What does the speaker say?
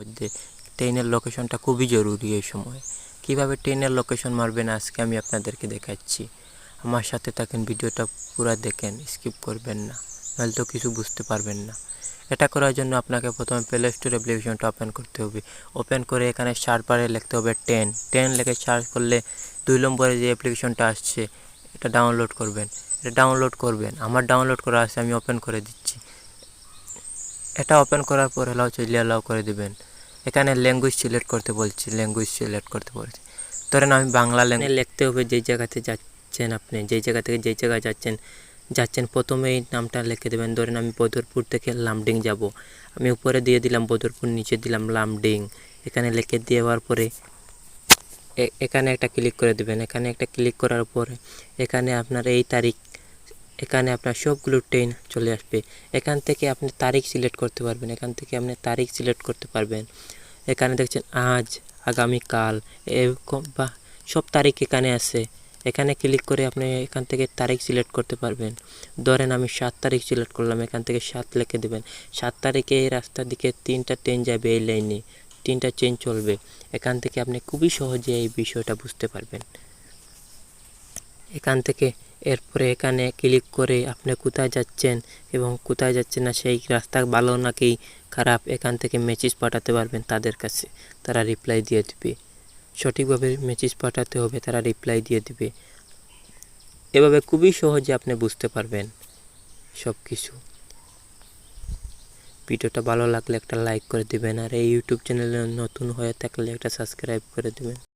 মধ্যে ট্রেনের লোকেশনটা খুবই জরুরি এই সময়। কীভাবে ট্রেনের লোকেশন মারবেন আজকে আমি আপনাদেরকে দেখাচ্ছি। আমার সাথে থাকেন, ভিডিওটা পুরো দেখেন স্কিপ করবেন না, নাহলে তো কিছু বুঝতে পারবেন না। এটা করার জন্য আপনাকে প্রথমে প্লে স্টোর অ্যাপ্লিকেশনটা ওপেন করতে হবে। ওপেন করে এখানে সার্চ বারে লিখতে হবে টেন টেন লিখে সার্চ করলে দুই নম্বরে যে অ্যাপ্লিকেশনটা আসছে, এটা ডাউনলোড করবেন। এটা ডাউনলোড করবেন। আমার ডাউনলোড করা আছে, আমি ওপেন করে দিচ্ছি। এটা ওপেন করার পর এলাও চলে এলাও করে দিবেন। এখানে ল্যাঙ্গুয়েজ সিলেক্ট করতে বলছি ল্যাঙ্গুয়েজ সিলেক্ট করতে বলছি। ধরেন আমি বাংলা ল্যাঙ্গুয়েজ লিখতে হবে যেই জায়গাতে যাচ্ছেন আপনি যেই জায়গা থেকে যেই জায়গায় যাচ্ছেন যাচ্ছেন প্রথমে এই নামটা লিখে দেবেন। ধরেন আমি বদরপুর থেকে লামডিং যাব। আমি উপরে দিয়ে দিলাম বদরপুর, নিচে দিলাম লামডিং। এখানে লিখে দেওয়ার পরে এখানে একটা ক্লিক করে দেবেন। এখানে একটা ক্লিক করার পরে এখানে আপনার এই তারিখ এখানে আপনার সবগুলো ট্রেন চলে আসবে। এখান থেকে আপনি তারিখ সিলেক্ট করতে পারবেন। এখান থেকে আপনি তারিখ সিলেক্ট করতে পারবেন। এখানে দেখছেন আজ, আগামীকাল, এরকম বা সব তারিখ এখানে আছে। এখানে ক্লিক করে আপনি এখান থেকে তারিখ সিলেক্ট করতে পারবেন। ধরেন আমি সাত তারিখ সিলেক্ট করলাম, এখান থেকে সাত লিখে দেবেন। সাত তারিখে এই রাস্তার দিকে তিনটা ট্রেন যাবে, এই লাইনে তিনটা ট্রেন চলবে। এখান থেকে আপনি খুবই সহজে এই বিষয়টা বুঝতে পারবেন। এখান থেকে এরপরে এখানে ক্লিক করে আপনি কোথায় যাচ্ছেন এবং কোথায় যাচ্ছেন না, সেই রাস্তা ভালো নাকি খারাপ, এখান থেকে মেসেজ পাঠাতে পারবেন তাদের কাছে। তারা রিপ্লাই দিয়ে দেবে। সঠিকভাবে মেসেজ পাঠাতে হবে, তারা রিপ্লাই দিয়ে দেবে। এভাবে খুবই সহজে আপনি বুঝতে পারবেন সব কিছু ভিডিওটা ভালো লাগলে একটা লাইক করে দেবেন, আর এই ইউটিউব চ্যানেলে নতুন হয়ে থাকলে একটা সাবস্ক্রাইব করে দিবেন।